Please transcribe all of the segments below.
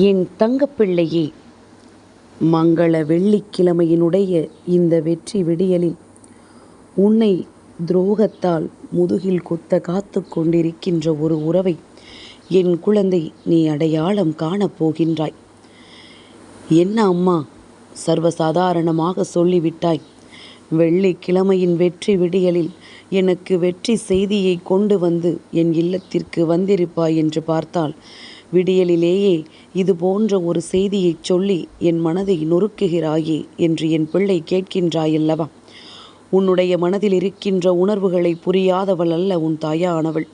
என் தங்கப்பிள்ளையே மங்கள வெள்ளிக்கிழமையினுடைய இந்த வெற்றி விடியலில் உன்னை துரோகத்தால் முதுகில் குத்த காத்து கொண்டிருக்கின்ற ஒரு உறவை என் குழந்தை நீ அடையாளம் காணப் போகின்றாய். என்ன அம்மா சர்வசாதாரணமாக சொல்லிவிட்டாய்? வெள்ளிக்கிழமையின் வெற்றி விடியலில் எனக்கு வெற்றி செய்தியை கொண்டு வந்து என் இல்லத்திற்கு வந்திருப்பாய் என்று பார்த்தால் விடியலிலேயே இது போன்ற ஒரு செய்தியைச் சொல்லி என் மனதை நொறுக்குகிறாயே என்று என் பிள்ளை கேட்கின்றாயல்லவா? உன்னுடைய மனதில் இருக்கின்ற உணர்வுகளை புரியாதவள் அல்ல உன் தாயானவள்.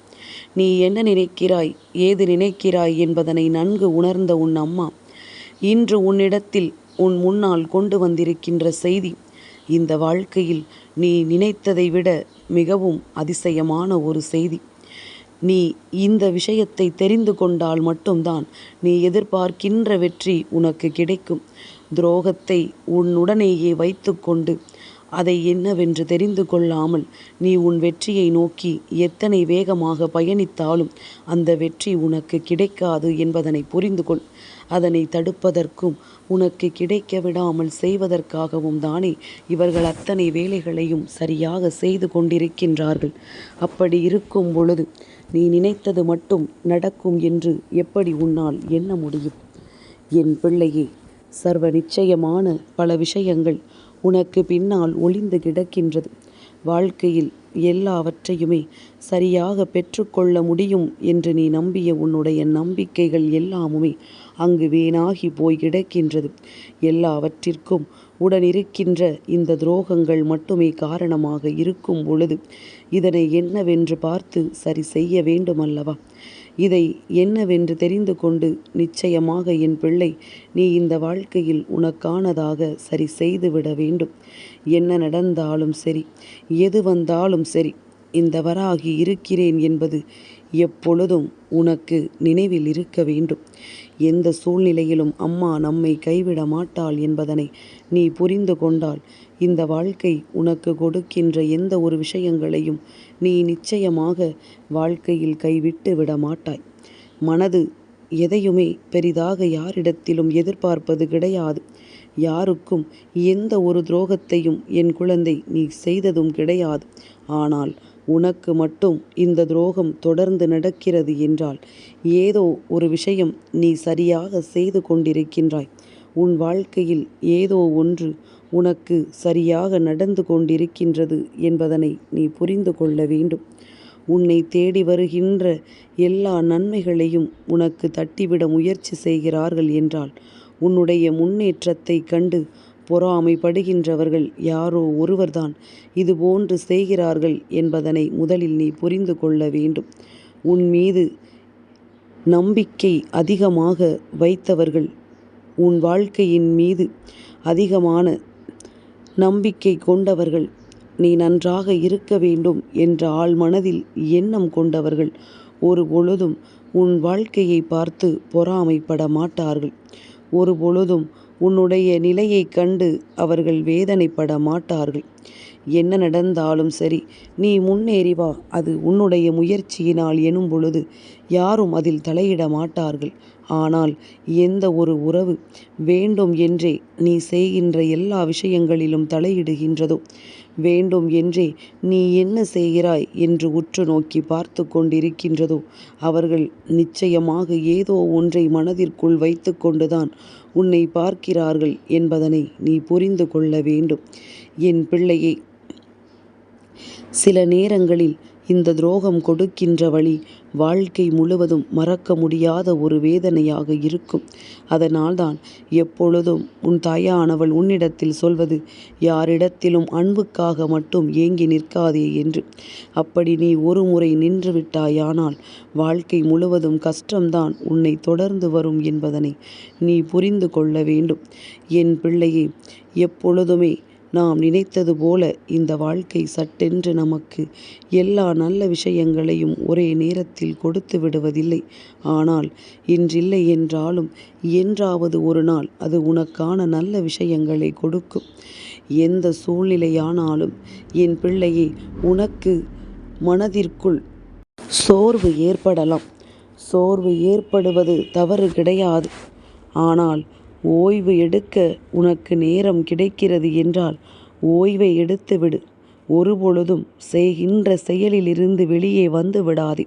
நீ என்ன நினைக்கிறாய்? ஏது நினைக்கிறாய் என்பதனை நன்கு உணர்ந்த உன் அம்மா இன்று உன்னிடத்தில் உன் முன்னால் கொண்டு வந்திருக்கின்ற செய்தி இந்த வாழ்க்கையில் நீ நினைத்ததை விட மிகவும் அதிசயமான ஒரு செய்தி. நீ இந்த விஷயத்தை தெரிந்து கொண்டால் மட்டும்தான் நீ எதிர்பார்க்கின்ற வெற்றி உனக்கு கிடைக்கும். துரோகத்தை உன்னுடனேயே வைத்துக்கொண்டு அதை என்னவென்று தெரிந்து கொள்ளாமல் நீ உன் வெற்றியை நோக்கி எத்தனை வேகமாக பயணித்தாலும் அந்த வெற்றி உனக்கு கிடைக்காது என்பதனை புரிந்து கொள் அதனை தடுப்பதற்கும் உனக்கு கிடைக்க விடாமல் செய்வதற்காகவும் தானே இவர்கள் அத்தனை வேலைகளையும் சரியாக செய்து கொண்டிருக்கின்றார்கள். அப்படி இருக்கும் பொழுது நீ நினைத்தது மட்டும் நடக்கும் என்று எப்படி உன்னால் எண்ண முடியும்? என் பிள்ளையே சர்வ நிச்சயமான பல விஷயங்கள் உனக்கு பின்னால் ஒளிந்து கிடக்கின்றது. வாழ்க்கையில் எல்லாவற்றையுமே சரியாக பெற்றுக்கொள்ள முடியும் என்று நீ நம்பிய உன்னுடைய நம்பிக்கைகள் எல்லாமுமே அங்கு வீணாகி போய் கிடக்கின்றது. எல்லாவற்றிற்கும் உடனிருக்கின்ற இந்த துரோகங்கள் மட்டுமே காரணமாக இருக்கும் பொழுது இதனை என்னவென்று பார்த்து சரி செய்ய வேண்டுமல்லவா? இதை என்னவென்று தெரிந்து கொண்டு நிச்சயமாக என் பிள்ளை நீ இந்த வாழ்க்கையில் உனக்கானதாக சரி செய்துவிட வேண்டும். என்ன நடந்தாலும் சரி எது வந்தாலும் சரி இந்த வராகி இருக்கிறேன் என்பது எப்பொழுதும் உனக்கு நினைவில் இருக்க வேண்டும். எந்த சூழ்நிலையிலும் அம்மா நம்மை கைவிட மாட்டாள் என்பதனை நீ புரிந்து கொண்டால் இந்த வாழ்க்கை உனக்கு கொடுக்கின்ற எந்த ஒரு விஷயங்களையும் நீ நிச்சயமாக வாழ்க்கையில் கைவிட்டு விட மாட்டாய். மனது எதையுமே பெரிதாக யாரிடத்திலும் எதிர்பார்ப்பது கிடையாது. யாருக்கும் எந்த ஒரு துரோகத்தையும் என் குழந்தை நீ செய்ததும் கிடையாது. ஆனால் உனக்கு மட்டும் இந்த துரோகம் தொடர்ந்து நடக்கிறது என்றால் ஏதோ ஒரு விஷயம் நீ சரியாக செய்து கொண்டிருக்கின்றாய். உன் வாழ்க்கையில் ஏதோ ஒன்று உனக்கு சரியாக நடந்து கொண்டிருக்கின்றது என்பதனை நீ புரிந்து கொள்ள வேண்டும். உன்னை தேடி வருகின்ற எல்லா நன்மைகளையும் உனக்கு தட்டிவிட முயற்சி செய்கிறார்கள் என்றால் உன்னுடைய முன்னேற்றத்தை கண்டு பொறாமைப்படுகின்றவர்கள் யாரோ ஒருவர்தான். இதுபோன்று செய்கிறார்கள் என்பதனை முதலில் நீ புரிந்து கொள்ள வேண்டும். உன் மீது நம்பிக்கை அதிகமாக வைத்தவர்கள் உன் வாழ்க்கையின் மீது அதிகமான நம்பிக்கை கொண்டவர்கள் நீ நன்றாக இருக்க வேண்டும் என்ற ஆள் மனதில் எண்ணம் கொண்டவர்கள் ஒரு பொழுதும் உன் வாழ்க்கையை பார்த்து பொறாமைப்பட மாட்டார்கள். ஒரு பொழுதும் உன்னுடைய நிலையைக் கண்டு அவர்கள் வேதனைப்பட மாட்டார்கள். என்ன நடந்தாலும் சரி நீ முன்னேறி வா. அது உன்னுடைய முயற்சியினால் எனும் பொழுது யாரும் அதில் தலையிட மாட்டார்கள். ஆனால் எந்த ஒரு உறவு வேண்டும் என்றே நீ செய்கின்ற எல்லா விஷயங்களிலும் தலையிடுகின்றதோ? வேண்டும் என்றே நீ என்ன செய்கிறாய் என்று உற்று நோக்கி பார்த்து கொண்டிருக்கின்றதோ? அவர்கள் நிச்சயமாக ஏதோ ஒன்றை மனதிற்குள் வைத்து கொண்டுதான் உன்னை பார்க்கிறார்கள் என்பதனை நீ புரிந்து கொள்ள வேண்டும். என் பிள்ளையை சில நேரங்களில் இந்த துரோகம் கொடுக்கின்ற வழி வாழ்க்கை முழுவதும் மறக்க முடியாத ஒரு வேதனையாக இருக்கும். அதனால்தான் எப்பொழுதும் உன் தாயானவள் உன்னிடத்தில் சொல்வது யாரிடத்திலும் அன்புக்காக மட்டும் ஏங்கி நிற்காதே என்று. அப்படி நீ ஒரு முறை நின்று விட்டாயானால் வாழ்க்கை முழுவதும் கஷ்டம்தான் உன்னை தொடர்ந்து வரும் என்பதனை நீ புரிந்து கொள்ள வேண்டும். என் பிள்ளையே எப்பொழுதுமே நாம் நினைத்தது போல இந்த வாழ்க்கை சட்டென்று நமக்கு எல்லா நல்ல விஷயங்களையும் ஒரே நேரத்தில் கொடுத்து விடுவதில்லை. ஆனால் இன்றில்லை என்றாலும் என்றாவது ஒரு நாள் அது உனக்கான நல்ல விஷயங்களை கொடுக்கும். எந்த சூழ்நிலையானாலும் என் பிள்ளையை உனக்கு மனதிற்குள் சோர்வு ஏற்படலாம். சோர்வு ஏற்படுவது தவறு கிடையாது. ஆனால் ஓய்வு எடுக்க உனக்கு நேரம் கிடைக்கிறது என்றால் ஓய்வை எடுத்துவிடு. ஒருபொழுதும் செய்கின்ற செயலிலிருந்து வெளியே வந்து விடாதே.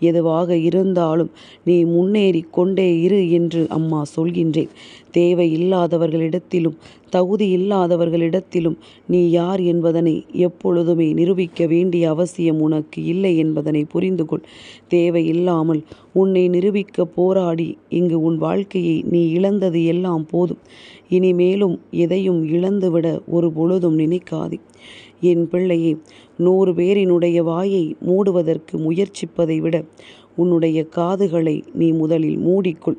எதுவாக இருந்தாலும் நீ முன்னேறிக் கொண்டே இரு என்று அம்மா சொல்கின்றேன். தேவையில்லாதவர்களிடத்திலும் தகுதியில்லாதவர்களிடத்திலும் நீ யார் என்பதனை எப்பொழுதுமே நிரூபிக்க வேண்டிய அவசியம் உனக்கு இல்லை என்பதனை புரிந்து கொள். தேவையில்லாமல் உன்னை நிரூபிக்கப் போராடி இங்கு உன் வாழ்க்கையை நீ இழந்தது எல்லாம் போதும். இனிமேலும் எதையும் இழந்துவிட ஒரு பொழுதும் நினைக்காதே. என் பிள்ளையே நூறு பேரினுடைய வாயை மூடுவதற்கு முயற்சிப்பதை விட உன்னுடைய காதுகளை நீ முதலில் மூடிக்கொள்.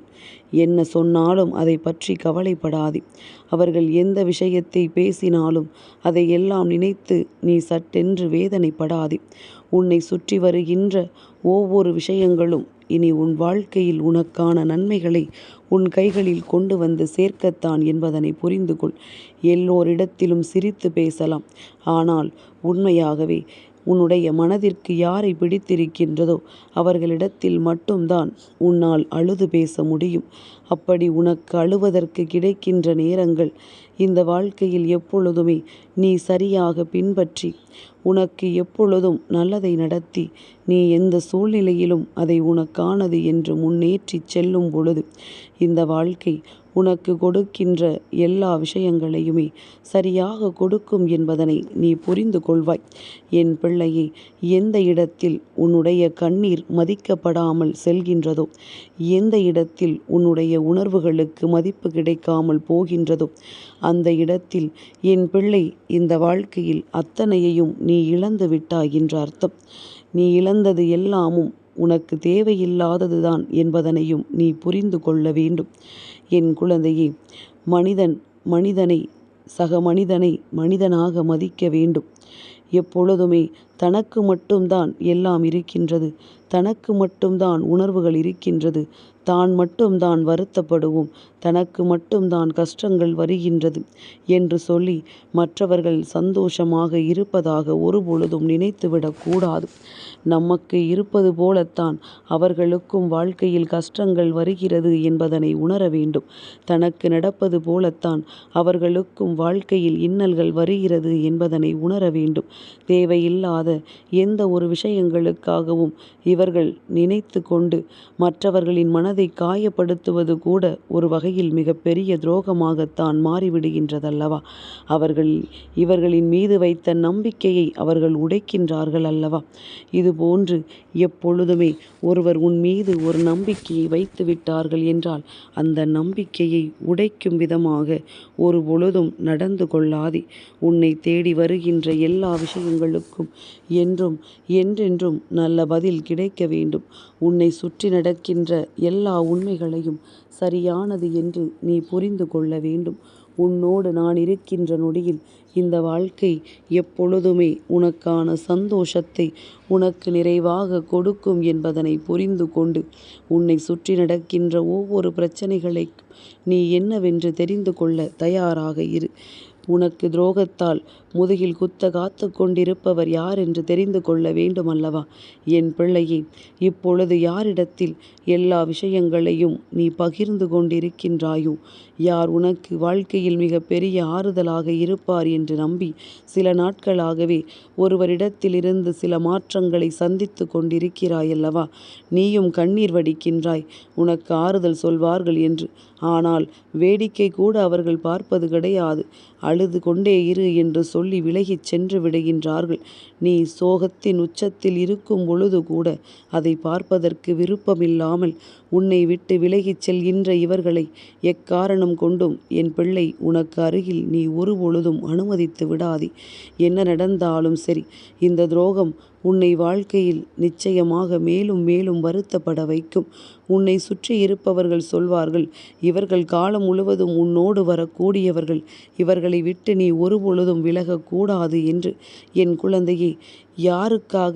என்ன சொன்னாலும் அதை பற்றி கவலைப்படாதே. அவர்கள் எந்த விஷயத்தை பேசினாலும் அதையெல்லாம் நினைத்து நீ சட்டென்று வேதனைப்படாதே. உன்னை சுற்றி வருகின்ற ஒவ்வொரு விஷயங்களும் இனி உன் வாழ்க்கையில் உனக்கான நன்மைகளை உன் கைகளில் கொண்டு வந்து சேர்க்கத்தான் என்பதனை புரிந்து கொள். எல்லோரிடத்திலும் சிரித்து பேசலாம். ஆனால் உண்மையாகவே உன்னுடைய மனதிற்கு யாரை பிடித்திருக்கின்றதோ அவர்களிடத்தில் மட்டும்தான் உன்னால் அழுது பேச முடியும். அப்படி உனக்கு அழுவதற்கு கிடைக்கின்ற நேரங்கள் இந்த வாழ்க்கையில் எப்பொழுதுமே நீ சரியாக பின்பற்றி உனக்கு எப்பொழுதும் நல்லதை நடத்தி நீ எந்த சூழ்நிலையிலும் அதை உனக்கானது என்று முன்னேற்றிச் செல்லும் பொழுது இந்த வாழ்க்கை உனக்கு கொடுக்கின்ற எல்லா விஷயங்களையுமே சரியாக கொடுக்கும் என்பதனை நீ புரிந்து கொள்வாய். என் பிள்ளையே எந்த இடத்தில் உன்னுடைய கண்ணீர் மதிக்கப்படாமல் செல்கின்றதோ எந்த இடத்தில் உன்னுடைய உணர்வுகளுக்கு மதிப்பு கிடைக்காமல் போகின்றதோ அந்த இடத்தில் என் பிள்ளை இந்த வாழ்க்கையில் அத்தனையையும் நீ இழந்து விட்டாய் என்ற அர்த்தம். நீ இழந்தது எல்லாமும் உனக்கு தேவையில்லாததுதான் என்பதனையும் நீ புரிந்து கொள்ள வேண்டும். என் குழந்தையே மனிதன் மனிதனை சக மனிதனை மனிதனாக மதிக்க வேண்டும். எப்பொழுதுமே தனக்கு மட்டும்தான் எல்லாம் இருக்கின்றது. தனக்கு மட்டும்தான் உணர்வுகள் இருக்கின்றது. தான் மட்டும் தான் வருத்தப்படுவோம். தனக்கு மட்டும் தான் கஷ்டங்கள் வருகின்றது என்று சொல்லி மற்றவர்கள் சந்தோஷமாக இருப்பதாக ஒருபொழுதும் நினைத்துவிடக்கூடாது நமக்கு இருப்பது போலத்தான் அவர்களுக்கும் வாழ்க்கையில் கஷ்டங்கள் வருகிறது என்பதனை உணர வேண்டும். தனக்கு நடப்பது போலத்தான் அவர்களுக்கும் வாழ்க்கையில் இன்னல்கள் வருகிறது என்பதனை உணர வேண்டும். தேவையில்லாத எந்த ஒரு விஷயங்களுக்காகவும் இவர்கள் நினைத்து கொண்டு மற்றவர்களின் மனதை காயப்படுத்துவது கூட ஒரு வகையில் மிகப்பெரிய துரோகமாகத்தான் மாறிவிடுகின்றதல்லவா. அவர்கள் இவர்களின் மீது வைத்த நம்பிக்கையை அவர்கள் உடைக்கின்றார்கள் அல்லவா. இதுபோன்று எப்பொழுதுமே ஒருவர் உன் மீது ஒரு நம்பிக்கையை வைத்து விட்டார்கள் என்றால் அந்த நம்பிக்கையை உடைக்கும் விதமாக ஒரு பொழுதும் நடந்து கொள்ளாதே. உன்னை தேடி வருகின்ற எல்லா விஷயங்களுக்கும் என்றும் என்றென்றும் நல்ல பதில் கிடைக்க வேண்டும். உன்னை சுற்றி நடக்கின்ற எல்லா உண்மைகளையும் சரியானது என்று நீ புரிந்து கொள்ள வேண்டும். உன்னோடு நான் இருக்கின்ற நொடியில் இந்த வாழ்க்கை எப்பொழுதுமே உனக்கான சந்தோஷத்தை உனக்கு நிறைவாக கொடுக்கும் என்பதனை புரிந்து கொண்டு உன்னை சுற்றி நடக்கின்ற ஒவ்வொரு பிரச்சனைகளை நீ என்னவென்று தெரிந்து கொள்ள தயாராக இரு. உனக்கு துரோகத்தால் முதுகில் குத்த காத்து கொண்டிருப்பவர் யார் என்று தெரிந்து கொள்ள வேண்டுமல்லவா. என் பிள்ளையே இப்பொழுது யாரிடத்தில் எல்லா விஷயங்களையும் நீ பகிர்ந்து கொண்டிருக்கின்றாயோ யார் உனக்கு வாழ்க்கையில் மிகப்பெரிய ஆறுதலாக இருப்பார் என்று நம்பி சில நாட்களாகவே ஒருவரிடத்திலிருந்து சில மாற்றங்களைச் சந்தித்துக் கொண்டிருக்கிறாயல்லவா. நீயும் கண்ணீர் வடிக்கின்றாய் உனக்கு ஆறுதல் சொல்வார்கள் என்று. ஆனால் வேடிக்கை கூட அவர்கள் பார்ப்பது கிடையாது. அழுது கொண்டே இரு என்று சொல்லி விலகிச் சென்று விடுகின்றார்கள். நீ சோகத்தின் உச்சத்தில் இருக்கும் பொழுது கூட அதை பார்ப்பதற்கு விருப்பமில்லாமல் உன்னை விட்டு விலகிச் செல்கின்ற இவர்களை எக்காரணம் கொண்டும் என் பிள்ளை உனக்கு அருகில் நீ ஒரு பொழுதும் அனுமதித்து விடாதே. என்ன நடந்தாலும் சரி இந்த துரோகம் உன்னை வாழ்க்கையில் நிச்சயமாக மேலும் மேலும் வருத்தப்பட வைக்கும். உன்னை சுற்றி இருப்பவர்கள் சொல்வார்கள் இவர்கள் காலம் முழுவதும் உன்னோடு வரக்கூடியவர்கள். இவர்களை விட்டு நீ ஒருபொழுதும் விலகக்கூடாது என்று. என் குழந்தையே யாருக்காக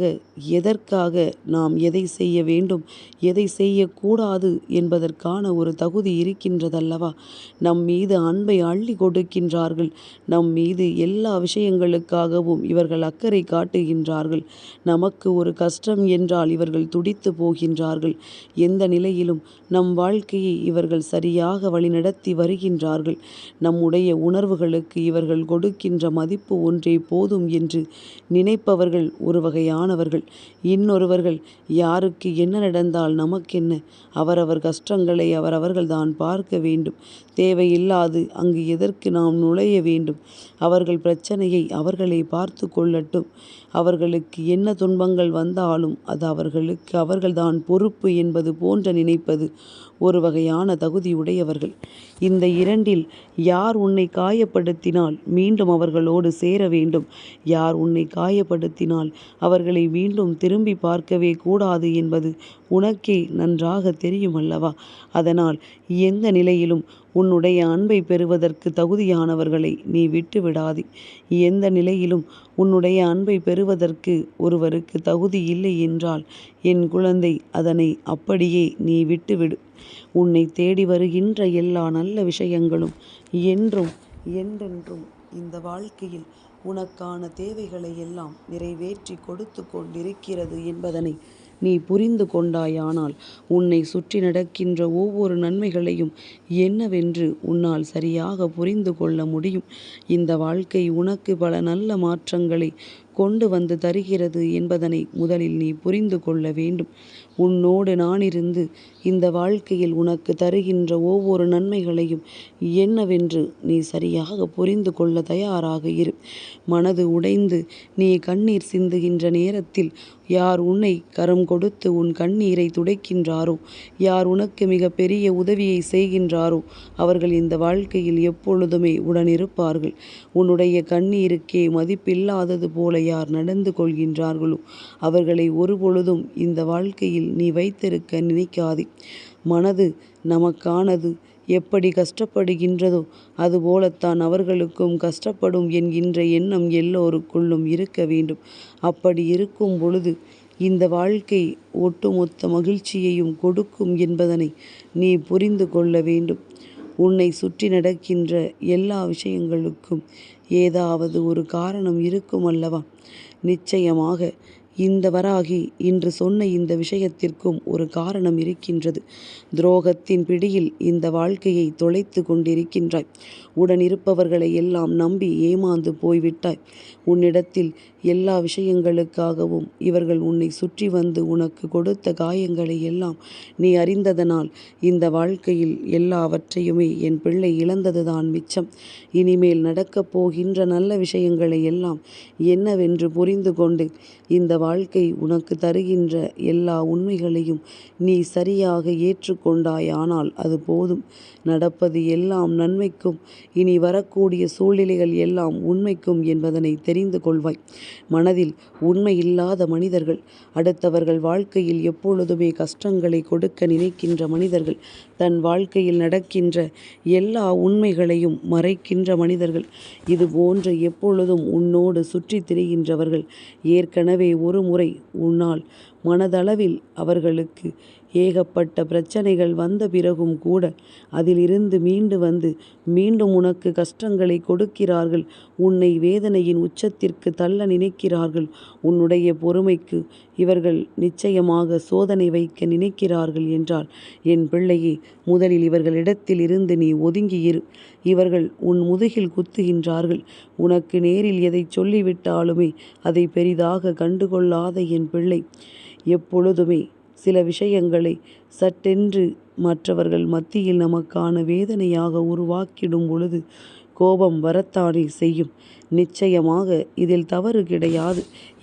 எதற்காக நாம் எதை செய்ய வேண்டும் எதை செய்யக்கூடாது என்பதற்கான ஒரு தகுதி இருக்கின்றதல்லவா நம் மீது அன்பை அள்ளி கொடுக்கின்றார்கள் நம் மீது எல்லா விஷயங்களுக்காகவும் இவர்கள் அக்கறை காட்டுகின்றார்கள் நமக்கு ஒரு கஷ்டம் என்றால் இவர்கள் துடித்து போகின்றார்கள் எந்த நிலையிலும் நம் வாழ்க்கையை இவர்கள் சரியாக வழிநடத்தி வருகின்றார்கள். நம்முடைய உணர்வுகளுக்கு இவர்கள் கொடுக்கின்ற மதிப்பு ஒன்றே போதும் என்று நினைப்பவர்கள் ஒரு வகையானவர்கள் இன்னொருவர்கள் யாருக்கு என்ன நடந்தால் நமக்கென்ன? அவரவர் கஷ்டங்களை அவரவர்கள் தான் பார்க்க வேண்டும். தேவையில்லாது அங்கு எதற்கு நாம் நுழைய வேண்டும்? அவர்கள் பிரச்சனையை அவர்களே பார்த்து கொள்ளட்டும். அவர்களுக்கு என்ன துன்பங்கள் வந்தாலும் அது அவர்களுக்கு அவர்கள்தான் பொறுப்பு என்பது போன்ற நினைப்பது ஒரு வகையான தகுதியுடையவர்கள் இந்த இரண்டில் யார் உன்னை காயப்படுத்தினால் மீண்டும் அவர்களோடு சேர வேண்டும்? யார் உன்னை காயப்படுத்தினால் அவர்களை மீண்டும் திரும்பி பார்க்கவே கூடாது என்பது உனக்கே நன்றாக தெரியும் அல்லவா? அதனால் எந்த நிலையிலும் உன்னுடைய அன்பை பெறுவதற்கு தகுதியானவர்களை நீ விட்டு விடாதே. எந்த நிலையிலும் உன்னுடைய அன்பை பெறுவதற்கு ஒருவருக்கு தகுதி இல்லை என்றால் என் குழந்தை அதனை அப்படியே நீ விட்டுவிடு. உன்னை தேடி வருகின்ற எல்லா நல்ல விஷயங்களும் என்றும் என்றென்றும் இந்த வாழ்க்கையில் உனக்கான தேவைகளை எல்லாம் நிறைவேற்றி கொடுத்து கொண்டிருக்கிறது என்பதனை நீ புரிந்து கொண்டாயானால் உன்னை சுற்றி நடக்கின்ற ஒவ்வொரு நன்மைகளையும் என்னவென்று உன்னால் சரியாக புரிந்து கொள்ள முடியும். இந்த வாழ்க்கை உனக்கு பல நல்ல மாற்றங்களை கொண்டு வந்து தருகிறது என்பதனை முதலில் நீ புரிந்து கொள்ள வேண்டும். உன்னோடு நான் இருந்து இந்த வாழ்க்கையில் உனக்கு தருகின்ற ஒவ்வொரு நன்மைகளையும் என்னவென்று நீ சரியாக புரிந்து கொள்ள தயாராக இரு. மனது உடைந்து நீ கண்ணீர் சிந்துகின்ற நேரத்தில் யார் உன்னை கரம் கொடுத்து உன் கண்ணீரை துடைக்கின்றாரோ? யார் உனக்கு மிக பெரிய உதவியை செய்கின்றாரோ? அவர்கள் இந்த வாழ்க்கையில் எப்பொழுதுமே உடனிருப்பார்கள். உன்னுடைய கண்ணீருக்கே மதிப்பில்லாதது போல யார் நடந்து கொள்கின்றார்களோ அவர்களை ஒருபொழுதும் இந்த வாழ்க்கையில் நீ வைத்திருக்க நினைக்காதே. மனது நமக்கானது எப்படி கஷ்டப்படுகின்றதோ அதுபோலத்தான் அவர்களுக்கும் கஷ்டப்படும் என்கின்ற எண்ணம் எல்லோருக்குள்ளும் இருக்க வேண்டும். அப்படி இருக்கும் பொழுது இந்த வாழ்க்கை ஒட்டுமொத்த மகிழ்ச்சியையும் கொடுக்கும் என்பதனை நீ புரிந்து கொள்ள வேண்டும். உன்னை சுற்றி நடக்கின்ற எல்லா விஷயங்களுக்கும் ஏதாவது ஒரு காரணம் இருக்கும் அல்லவா? நிச்சயமாக இந்த வராகி இன்று சொன்ன இந்த விஷயத்திற்கும் ஒரு காரணம் இருக்கின்றது. துரோகத்தின் பிடியில் இந்த வாழ்க்கையை தொலைத்து கொண்டிருக்கின்றாய். உடன் இருப்பவர்களை எல்லாம் நம்பி ஏமாந்து போய்விட்டாய். உன்னிடத்தில் எல்லா விஷயங்களுக்காகவும் இவர்கள் உன்னை சுற்றி வந்து உனக்கு கொடுத்த காயங்களை எல்லாம் நீ அறிந்ததனால் இந்த வாழ்க்கையில் எல்லாவற்றையுமே என் பிள்ளை இழந்ததுதான் மிச்சம். இனிமேல் நடக்கப் போகின்ற நல்ல விஷயங்களை எல்லாம் என்னவென்று புரிந்து கொண்டு இந்த வாழ்க்கை உனக்கு தருகின்ற எல்லா உண்மைகளையும் நீ சரியாக ஏற்றுக்கொண்டாயானால் அது போதும். நடப்பது எல்லாம் நன்மைக்கும் இனி வரக்கூடிய சூழ்நிலைகள் எல்லாம் உண்மைக்கும் என்பதனை தெரிந்து கொள்வாய். மனதில் உண்மை இல்லாத மனிதர்கள் அடுத்தவர்கள் வாழ்க்கையில் எப்பொழுதுமே கஷ்டங்களை கொடுக்க நினைக்கின்ற மனிதர்கள் தன் வாழ்க்கையில் நடக்கின்ற எல்லா உண்மைகளையும் மறைக்கின்ற மனிதர்கள் இது போன்ற எப்பொழுதும் உன்னோடு சுற்றித் திரிகின்றவர்கள். ஏற்கனவே ஒரு முறை உன்னால் மனதளவில் அவர்களுக்கு ஏகப்பட்ட பிரச்சனைகள் வந்த பிறகும் கூட அதிலிருந்து மீண்டு வந்து மீண்டும் உனக்கு கஷ்டங்களை கொடுக்கிறார்கள். உன்னை வேதனையின் உச்சத்திற்கு தள்ள நினைக்கிறார்கள். உன்னுடைய பொறுமைக்கு இவர்கள் நிச்சயமாக சோதனை வைக்க நினைக்கிறார்கள் என்றால் என் பிள்ளையே முதலில் இவர்களிடத்தில் இருந்து நீ ஒதுங்கியிரு இவர்கள் உன் முதுகில் குத்துகின்றார்கள். உனக்கு நேரில் எதை சொல்லிவிட்டாலுமே அதை பெரிதாக கண்டுகொள்ளாத என் பிள்ளை. எப்பொழுதுமே சில விஷயங்களை சட்டென்று மற்றவர்கள் மத்தியில் நமக்கான வேதனையாக உருவாக்கிடும் பொழுது கோபம் வரத்தானே செய்யும். நிச்சயமாக இதில் தவறு கிடையாது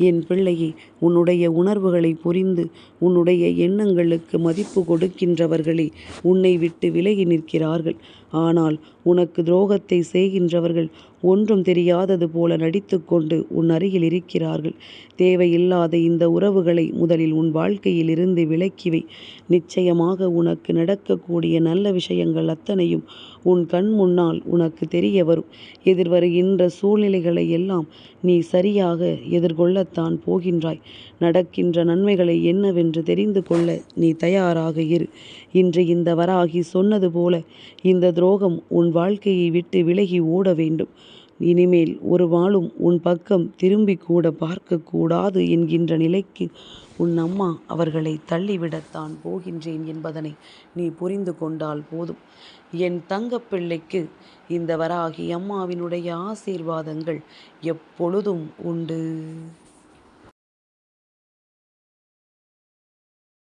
என் பிள்ளையே உன்னுடைய உணர்வுகளை புரிந்து உன்னுடைய எண்ணங்களுக்கு மதிப்பு கொடுக்கின்றவர்களே உன்னை விட்டு விலகி நிற்கிறார்கள் ஆனால் உனக்கு துரோகத்தை செய்கின்றவர்கள் ஒன்றும் தெரியாதது போல நடித்துக்கொண்டு உன் அருகில் இருக்கிறார்கள். தேவையில்லாத இந்த உறவுகளை முதலில் உன் வாழ்க்கையில் இருந்து விலக்கிவை. நிச்சயமாக உனக்கு நடக்கக்கூடிய நல்ல விஷயங்கள் அத்தனையும் உன் கண் முன்னால் உனக்கு தெரிய வரும். எதிர்வருகின்ற சூழ்நிலை சூழ்நிலைகளை எல்லாம் நீ சரியாக எதிர்கொள்ளத்தான் போகின்றாய். நடக்கின்ற நன்மைகளை என்னவென்று தெரிந்து கொள்ள நீ தயாராக இரு. இன்று இந்த வராகி சொன்னது போல இந்த துரோகம் உன் வாழ்க்கையை விட்டு விலகி ஓட வேண்டும். இனிமேல் ஒரு நாளும் உன் பக்கம் திரும்பி கூட பார்க்கக்கூடாது என்கின்ற நிலைக்கு உன் அம்மா அவர்களை தள்ளிவிடத்தான் போகின்றேன் என்பதனை நீ புரிந்து கொண்டால் போதும். என் தங்கப்பிள்ளைக்கு இந்த வராகி அம்மாவினுடைய ஆசீர்வாதங்கள் எப்பொழுதும் உண்டு.